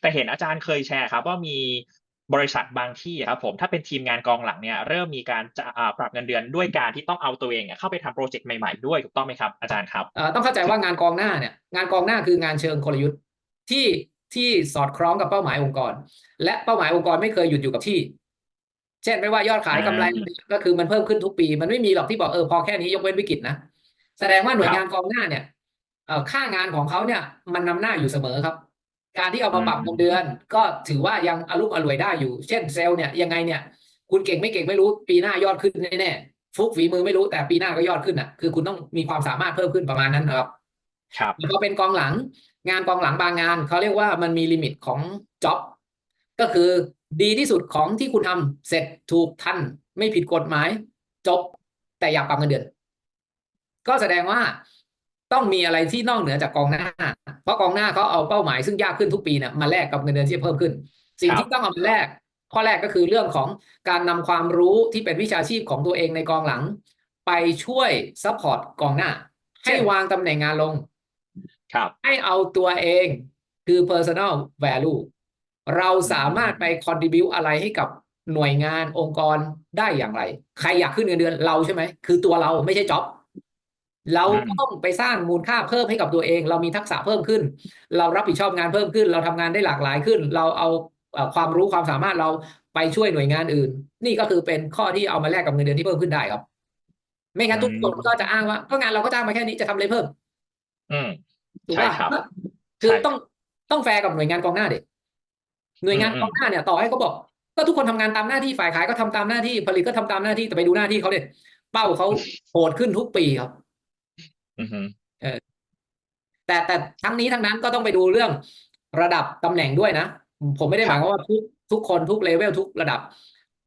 แต่เห็นอาจารย์เคยแชร์ครับว่ามีบริษัทบางที่อะครับผมถ้าเป็นทีมงานกองหลังเนี่ยเริ่มมีการจะอ่าปรับเงินเดือนด้วยการที่ต้องเอาตัวเองอะเข้าไปทำโปรเจกต์ใหม่ๆด้วยถูกต้องไหมครับอาจารย์ครับเอ่อต้องเข้าใจว่างานกองหน้าเนี่ยงานกองหน้าคืองานเชิงกลยุทธ์ที่ที่สอดคล้องกับเป้าหมายองค์กร และเป้าหมายองค์กรไม่เคยหยุดอยู่กับที่ เช่นไม่ว่ายอดขายอืมกำไรก็คือมันเพิ่มขึ้นทุกปี มันไม่มีหรอกที่บอกเออพอแค่นี้ยกเว้นวิกฤตนะแสดงว่าหน่วยงานกองหน้าเนี่ยเอ่อค่างานของเขาเนี่ยมันนำหน้าอยู่เสมอครับ การที่เอามาปรับเงินเดือน ก็ถือว่ายังอารมอร่วยได้อยู่ เช่นเซลล์เนี่ยยังไงเนี่ย คุณเก่งไม่เก่งไม่รู้ ปีหน้ายอดขึ้นแน่ๆฟุกฝีมือไม่รู้แต่ปีหน้าก็ยอดขึ้นอะ คือคุณต้องมีความสามารถเพิ่มขึ้นประมาณนั้นนะครับ ครับพอเป็นกองหลังงานกองหลังบางงานเขาเรียกว่ามันมีลิมิตของจ็อบก็คือดีที่สุดของที่คุณทำเสร็จถูกทันไม่ผิดกฎหมาย จบแต่อยากปรับเงินเดือน ก็แสดงว่า ต้องมีอะไรที่นอกเหนือจากกองหน้า เพราะกองหน้าเขาเอาเป้าหมายซึ่งยากขึ้นทุกปีเนี่ยมาแลกกับเงินเดือนที่จะเพิ่มขึ้น สิ่งครับที่ต้องเอามาแลกข้อแรกก็คือเรื่องของการนำความรู้ที่เป็นวิชาชีพของตัวเองในกองหลัง ไปช่วยซัพพอร์ตกองหน้า ให้วางตำแหน่งงานลง ครับ ให้เอาตัวเองคือ personal value เราสามารถไป contribute อะไรให้กับหน่วยงานองค์กรได้อย่างไร ใครอยากขึ้นเงินเดือนเราใช่ไหม คือตัวเราไม่ใช่ job เราอืมก็ต้องไปสร้างมูลค่าเพิ่มให้กับตัวเอง เรามีทักษะเพิ่มขึ้น เรารับผิดชอบงานเพิ่มขึ้น เราทำงานได้หลากหลายขึ้น เราเอาเอ่อความรู้ความสามารถเราไปช่วยหน่วยงานอื่น นี่ก็คือเป็นข้อที่เอามาแลกกับเงินเดือนที่เพิ่มขึ้นได้ครับ ไม่งั้นทุกคนก็จะอ้างว่าก็งานเราก็จ้างมาแค่นี้จะทำอะไรเพิ่ม อืมถูกใช่ป่ะครับคือใช่ต้องต้องแฟร์กับหน่วยงานกองหน้าเด็กหน่วยงานอืมกองหน้าเนี่ยต่อให้เขาบอก ก็ทุกคนทำงานตามหน้าที่ฝ่ายขายก็ทำตามหน้าที่ผลิตก็ทำตามหน้าที่แต่ไปดูหน้าที่เขาเด็เป้าเขาโหดขึ้นทุกปีครับ อือฮึแต่แต่ทั้งนี้ทั้งนั้นก็ต้องไปดูเรื่องระดับตำแหน่งด้วยนะ ผมไม่ได้หมายความว่าทุกทุกคนทุกเลเวลทุกระดับ